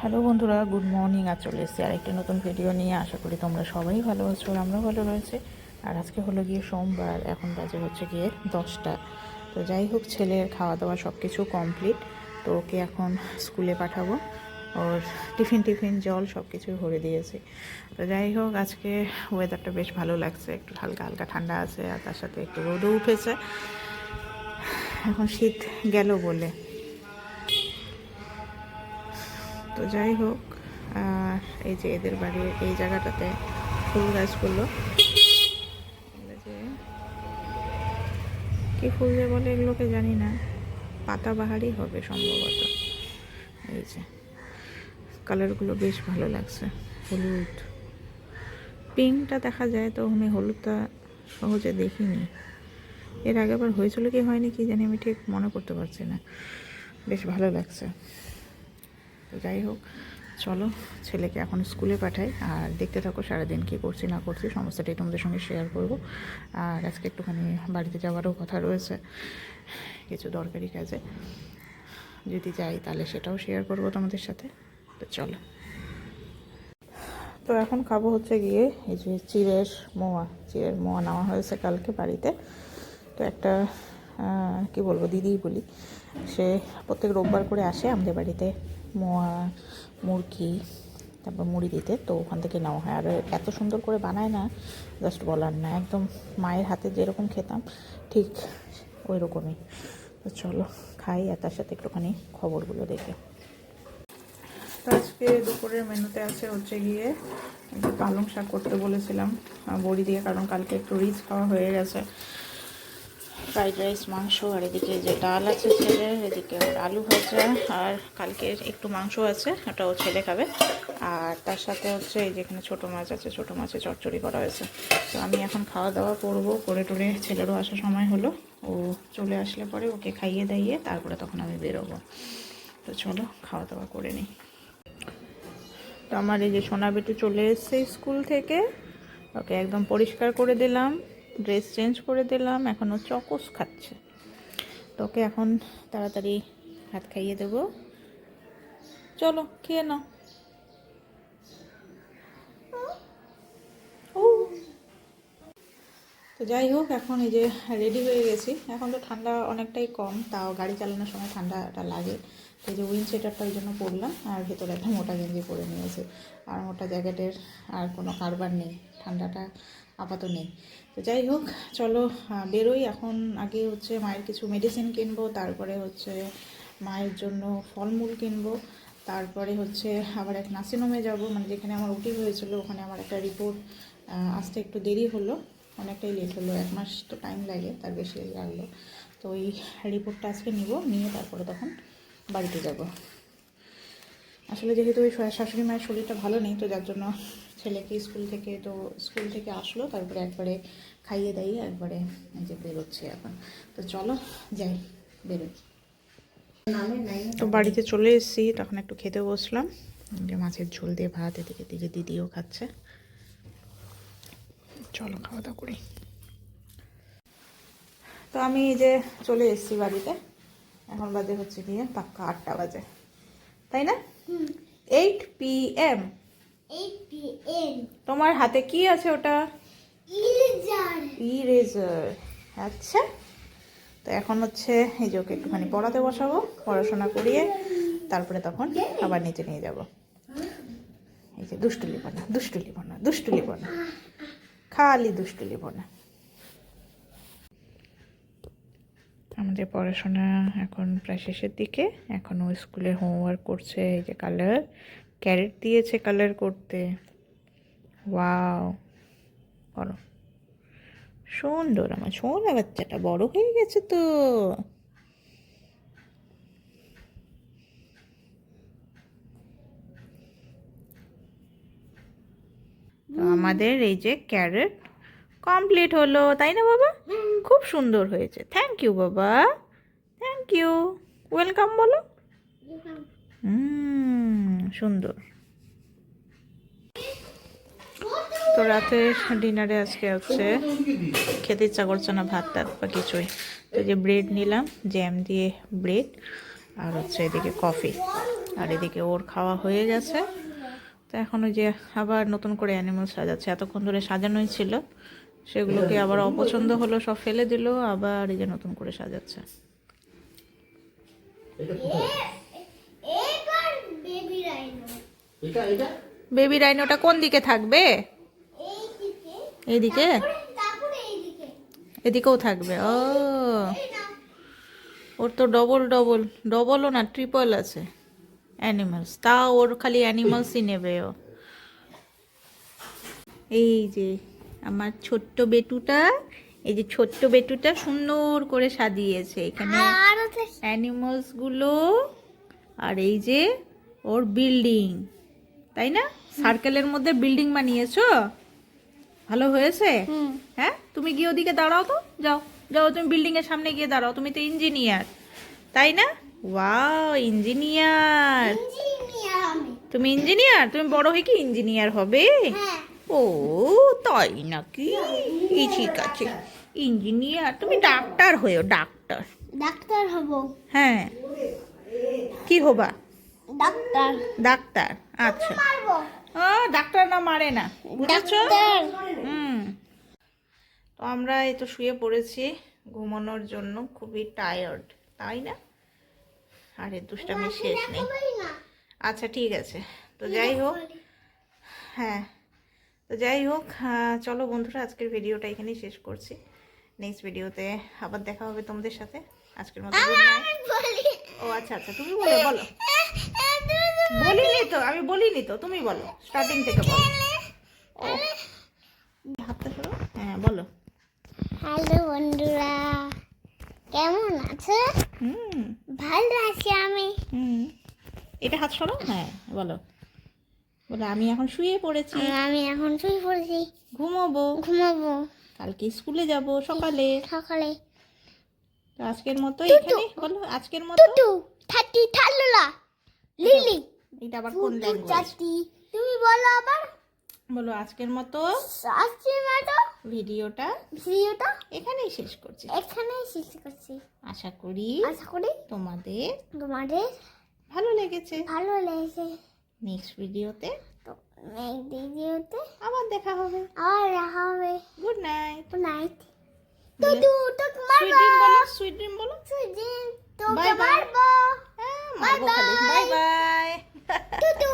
Hello বন্ধুরা, good morning. আর চলে এসেছি আরেকটি নতুন ভিডিও নিয়ে। আশা করি তোমরা সবাই ভালো আছো আর আমরা ভালো রয়েছে। আর আজকে হলো গিয়ে সোমবার, এখন বাজে হচ্ছে গিয়ে দশটা। তো যাই হোক, ছেলের খাওয়া দাওয়া সব কিছু কমপ্লিট। তো ওকে এখন স্কুলে পাঠাবো। ওর টিফিন টিফিন, জল সব কিছুই ভরে দিয়েছি। তো যাই হোক, আজকে ওয়েদারটা বেশ ভালো লাগছে। একটু হালকা হালকা ঠান্ডা আছে আর তার সাথে একটু রোদও উঠেছে। এখন শীত গেল বলে। তো যাই হোক এই যে এদের বাড়ির এই জায়গাটাতে ফুল গাছগুলো কি ফুল যে বলে এগুলোকে জানি না। পাতাবাহারই হবে সম্ভবত। এই যে, কালারগুলো বেশ ভালো লাগছে। হলুদ। পিঙ্কটা দেখা যায় তো, আমি হলুদটা সহজে দেখিনি। এর আগে আবার হয়েছিল কি হয়নি কি জানি আমি ঠিক মনে করতে পারছি না। বেশ ভালো লাগছে। তো যাই হোক, চলো ছেলেকে এখন স্কুলে পাঠাই আর দেখতে থাকো সারাদিন কী করছি না করছি, সমস্তটাই তোমাদের সঙ্গে শেয়ার করব। আর আজকে একটুখানি বাড়িতে যাওয়ারও কথা রয়েছে, কিছু দরকারি কাজে। যদি যাই তাহলে সেটাও শেয়ার করব তোমাদের সাথে, তো চলো। তো এখন খাব হচ্ছে গিয়ে এই যে চিড়ের মোয়া চিড়ের মোয়া নেওয়া হয়েছে কালকে বাড়িতে। তো একটা কি বলব, দিদিই বলি, সে প্রত্যেক রোববার করে আসে আমাদের বাড়িতে। মোয়া মুরগি তারপর মুড়ি দিতে, তো ওখান থেকে নেওয়া হয়। আর এত সুন্দর করে বানায় না জাস্ট বলার না। একদম মায়ের হাতে যেরকম খেতাম, ঠিক ওই রকমই তো চলো, খাই আর তার সাথে একটুখানি খবরগুলো দেখে। তো আজকে দুপুরের মেনুতে আছে হচ্ছে গিয়ে একটু পালং শাক করতে বলেছিলাম বড়ি দিয়ে, কারণ কালকে একটু রিচ খাওয়া হয়ে গেছে। ফ্রাইড রাইস, মাংস, আর এদিকে যে ডাল আছে ছেলের, এদিকে আলু ভাজা, আর কালকের একটু মাংস আছে ওটাও ছেলে খাবে। আর তার সাথে হচ্ছে এই যেখানে ছোটো মাছ আছে, ছোটো মাছে চচ্চড়ি করা হয়েছে। তো আমি এখন খাওয়া দাওয়া করব, করে টোরে ছেলেরও আসার সময় হলো। ও চলে আসলে পরে ওকে খাইয়ে দাইয়ে তারপরে তখন আমি বেরোবো। তো চলো খাওয়া দাওয়া করে নিই। তো আমার এই যে সোনা বেটু চলে এসছে স্কুল থেকে, ওকে একদম পরিষ্কার করে দিলাম। ড্রেস চেঞ্জ করে দিলাম এখন ও চকোস খাচ্ছে। তোকে এখন তাড়াতাড়ি হাত খাইয়ে দেব। চলো, খেয়ে নাও। তো যাই হোক, এখন এই যে রেডি হয়ে গেছি। এখন তো ঠান্ডা অনেকটাই কম, তাও গাড়ি চালানোর সময় ঠান্ডাটা লাগে। এই যে উইন সেটারটা ওই জন্য পরলাম, আর ভেতরে একটা মোটা গেঞ্জি পরে নিয়েছে। আর মোটা জ্যাকেটের আর কোনো কারবার নেই, ঠান্ডাটা আপাতত নেই। তো যাই হোক, চলো বেরোই। এখন আগে হচ্ছে মায়ের কিছু মেডিসিন কিনবো, তারপরে হচ্ছে মায়ের জন্য ফলমূল কিনবো, তারপরে হচ্ছে আবার এক নার্সিংহোমে যাব। মানে যেখানে আমার উটি হয়েছিল, ওখানে আমার একটা রিপোর্ট আসতে একটু দেরি হলো, অনেকটাই লেট হলো, এক মাস তো টাইম লাগে, তার বেশি লাগল। তো ওই রিপোর্টটা আজকে নিব, নিয়ে তারপরে তখন বাড়িতে যাব। আসলে যেহেতু ওই শাশুড়ি মায়ের শরীরটা ভালো নেই, তো যার জন্য ছেলেকে স্কুল থেকে তো স্কুল থেকে আসলো তারপরে একবারে খাইয়ে দাইয়ে একবারে যে বেরোচ্ছে এখন। তো চলো যাই বেরোই। তো বাড়িতে চলে এসেছি তখন একটু খেতে বসলাম। যে মাছের ঝোল দিয়ে ভাত এদিকে দিকে দিদিও খাচ্ছে। চলো খাওয়া দাওয়া করি। তো আমি এই যে চলে এসেছি বাড়িতে। এখন বাজে হচ্ছে গিয়ে পাক্কা আটটা বাজে। তাই না? Eight P M 8 p.m. তোমার হাতে কি আছে ওটা? ইরেজার আচ্ছা। তো এখন হচ্ছে এই যে ওকে একটুখানি পড়াতে বসাবো পড়াশোনা করিয়ে তারপরে তখন আবার নিচে নিয়ে যাব। এই যে দুষ্টুলি বনা দুষ্টুলি বনা দুষ্টুলি বনা খালি দুষ্টুলি বনা আমাদের পড়াশোনা এখন প্রায় শেষের দিকে। এখন ও স্কুলে হোমওয়ার্ক করছে এই যে কালার। ক্যারেট দিয়েছে কালার করতে। ওয়াও করো সুন্দর আমার সোনা বাচ্চাটা বড় হয়ে গেছে তো। তো আমাদের এই যে ক্যারেট কমপ্লিট হলো তাই না বাবা? খুব সুন্দর হয়েছে। থ্যাংক ইউ বাবা। থ্যাংক ইউ ওয়েলকাম বলো। হুম। সুন্দর। তো রাতের ডিনারে আজকে হচ্ছে খেতে ইচ্ছা করছে না ভাত টাত বা কিছুই। তো যে ব্রেড নিলাম, জ্যাম দিয়ে ব্রেড আর হচ্ছে এদিকে কফি। আর এদিকে ওর খাওয়া হয়ে গেছে। তো এখন ওই যে আবার নতুন করে অ্যানিমাল সাজাচ্ছে। এতক্ষণ ধরে সাজানোই ছিল। সেগুলোকে আবার অপছন্দ হলো, সব ফেলে দিল, আবার এই যে নতুন করে সাজাচ্ছে এটা কোথায় এবার বেবি রাইনো এটা এটা? বেবি রাইনোটা কোন দিকে থাকবে? এই দিকে এইদিকে? এদিকেও থাকবে ও। ওর তো ডবল ডবল ডবলও না ট্রিপল আছে। অ্যানিমালস তা ওর খালি অ্যানিমালসই নেবে ও। এই যে আমার ছোট্ট বেটুটা এই যে ছোট্ট বেটুটা সুন্দর করে সাজিয়েছে। এখানে আর আছে অ্যানিমালসগুলো আর এই যে ওর বিল্ডিং তাই না? সার্কেলের মধ্যে বিল্ডিং বানিয়েছো? ভালো হয়েছে? হ্যাঁ? তুমি গিয়ে ওদিকে দাঁড়াও তো যাও। যাও তুমি বিল্ডিং এর সামনে গিয়ে দাঁড়াও তুমি তো ইঞ্জিনিয়ার তাই না? ওয়াও ইঞ্জিনিয়ার তুমি ইঞ্জিনিয়ার তুমি বড় হয়ে কি ইঞ্জিনিয়ার হবে? হ্যাঁ। ও তাই নাকি? ঠিক আছে। ইঞ্জিনিয়ার তুমি ডাক্তার হয়েও ডাক্তার ডাক্তার হব। হ্যাঁ। কি হবা? ডাক্তার। ডাক্তার আচ্ছা। ও ডাক্তার না মারে না বুঝেছ? হুম। তো আমরা এই তো শুয়ে পড়েছি ঘুমানোর জন্য খুবই টায়ার্ড তাই না? আরে দুষ্টামি শেষ নেই। আচ্ছা ঠিক আছে। তো যাই হোক হ্যাঁ। তো যাই হোক চলো বন্ধুরা আজকের ভিডিওটা এখানেই শেষ করছি। নেক্সট ভিডিওতে আবার দেখা হবে তোমাদের সাথে। আজকের মতো ও আচ্ছা আচ্ছা তুমি বলো বলো। বলিনি তো আমি বলিনি তো তুমি বলো স্টার্টিং থেকে বলো। হাতটা সরো হ্যাঁ বলো। হ্যালো বন্ধুরা কেমন আছে? হুম। ভালো আছি আমি। হুম। এটা হাত সরো? হ্যাঁ বলো। বলো আমি এখন শুয়ে পড়েছি। আমি এখন শুয়ে পড়েছি। ঘুমোবো। ঘুমাবো। কালকে স্কুলে যাব সকালে। সকালে। আজকের মতো এখানে বলো আজকের মতো? থাটি থালুলা লিলি। এটা আবার কোন ল্যাঙ্গুয়েজ তুমি বলো আবার। বলো আজকের মতো আজকে ম্যাডো ভিডিওটা ভিডিওটা এখানেই শেষ করছি। এখানেই শেষ করছি। আশা করি আশা করি তোমাদের তোমাদের ভালো লেগেছে। ভালো লেগেছে। নেক্সট ভিডিওতে তো নেক্সট ভিডিওতে আবার দেখা হবে। আবার দেখা হবে। গুড নাইট গুড নাইট তো সুইট মারবো ড্রিম বলো। সুইট ড্রিম বলো। সুদিন তো Bye bye. মারবো। হ্যাঁ মারবো খালি। Bye bye Tutu